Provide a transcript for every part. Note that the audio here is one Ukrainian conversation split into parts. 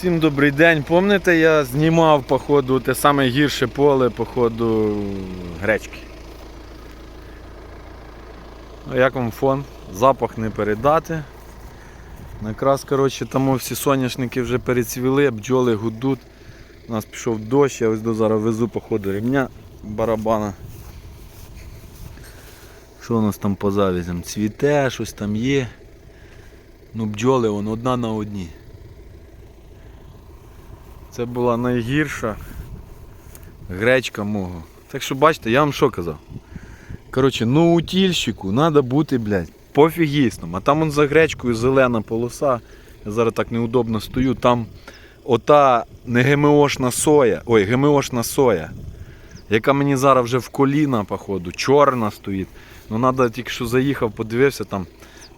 Всім добрий день. Помните, я знімав по ходу те саме гірше поле по ходу гречки. Ну, як вам фон? Запах не передати. Якраз коротше, там всі соняшники вже перецвіли, бджоли гудуть. У нас пішов дощ, я ось до зараз везу по ходу ремня барабана. Що у нас там по завязям? Цвіте, щось там є. Ну бджоли вон одна на одній. Це була найгірша гречка мого. Так що бачите, я вам що казав. Коротше, ну утільщику треба бути, блядь, пофігістом. А там он за гречкою зелена полоса. Я зараз так неудобно стою. Там ота не ГМОшна соя. Ой, ГМОшна соя. Яка мені зараз вже в коліна, походу, чорна стоїть. Ну треба тільки що заїхав, подивився, там,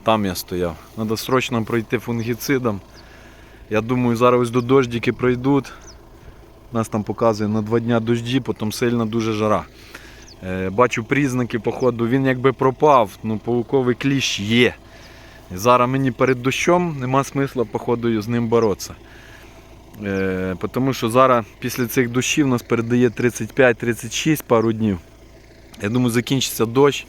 там я стояв. Треба срочно пройти фунгіцидом. Я думаю, зараз ось до дождики пройдуть. Нас там показує на два дня дожді, потім сильна дуже жара. Е, бачу признаки, походу, він якби пропав, ну пауковий кліщ є. Зараз мені перед дощом нема смисла, походу, з ним боротися. Е, тому що зараз після цих дощів нас передає 35-36 пару днів. Я думаю, закінчиться дощ.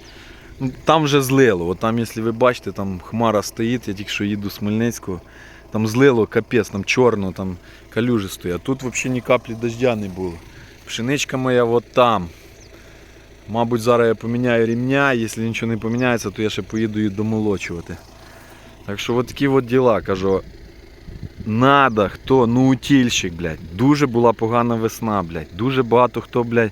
Ну, Там вже злило. От там, якщо ви бачите, там хмара стоїть, я тільки що їду з Хмельницького. Там злило капець, там чорно, там калюжі стоять. А тут взагалі ні каплі дождя не було. Пшеничка моя от там. Мабуть, зараз я поміняю рівня, якщо нічого не поміняється, то я ще поїду її домолочувати. Так що от такі от діла, кажу. Надо, хто, ну утільщик, блядь. Дуже була погана весна, блядь. Дуже багато хто, блядь,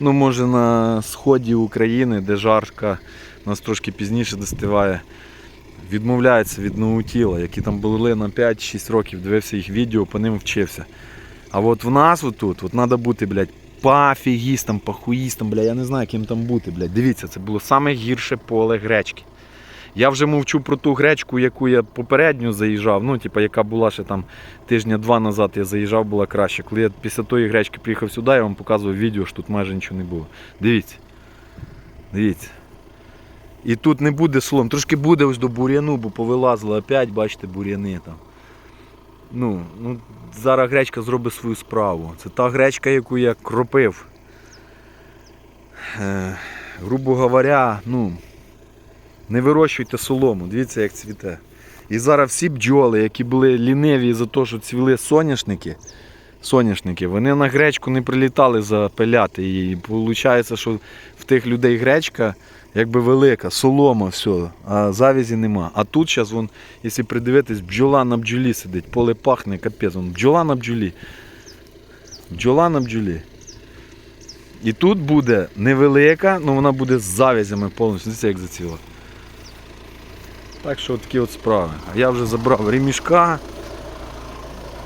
ну може на сході України, де жарка нас трошки пізніше достигає, відмовляється від наутіла, які там були на 5-6 років, дивився їх відео, по ним вчився. А от в нас отут, от треба бути, блядь, пафігістом, пахуїстом, блядь, я не знаю, ким там бути, блядь. Дивіться, це було саме гірше поле гречки. Я вже мовчу про ту гречку, яку я попередньо заїжджав, ну, типа, яка була ще там тижня-два назад, я заїжджав, була краще. Коли я після тої гречки приїхав сюди, я вам показував відео, що тут майже нічого не було. Дивіться. Дивіться. І тут не буде солом. Трошки буде ось до бур'яну, бо повилазило опять, бачите, бур'яни там. Ну, ну, зараз гречка зробить свою справу. Це та гречка, яку я кропив. Е, грубо говоря, ну, не вирощуйте солому, дивіться, як цвіте. І зараз всі бджоли, які були ліниві за те, що цвіли соняшники, соняшники, вони на гречку не прилітали запиляти її. І виходить, що в тих людей гречка якби велика, солома, все, а завязі нема. А тут зараз, вон, якщо придивитись, бджола на бджолі сидить, поле пахне, капець, вон, бджола на бджолі. Бджола на бджолі. І тут буде невелика, але вона буде з завязями повністю. Дивіться, як зацвіла. Так що такі от справи. А я вже забрав ремішка.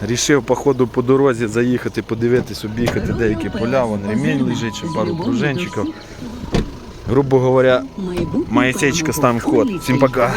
Рішив по ходу по дорозі заїхати, подивитись, об'їхати деякі поля. Вон ремінь лежить, ще пару пружинчиків. Грубо говоря, Моя сечка ставим в ход. Всім пока.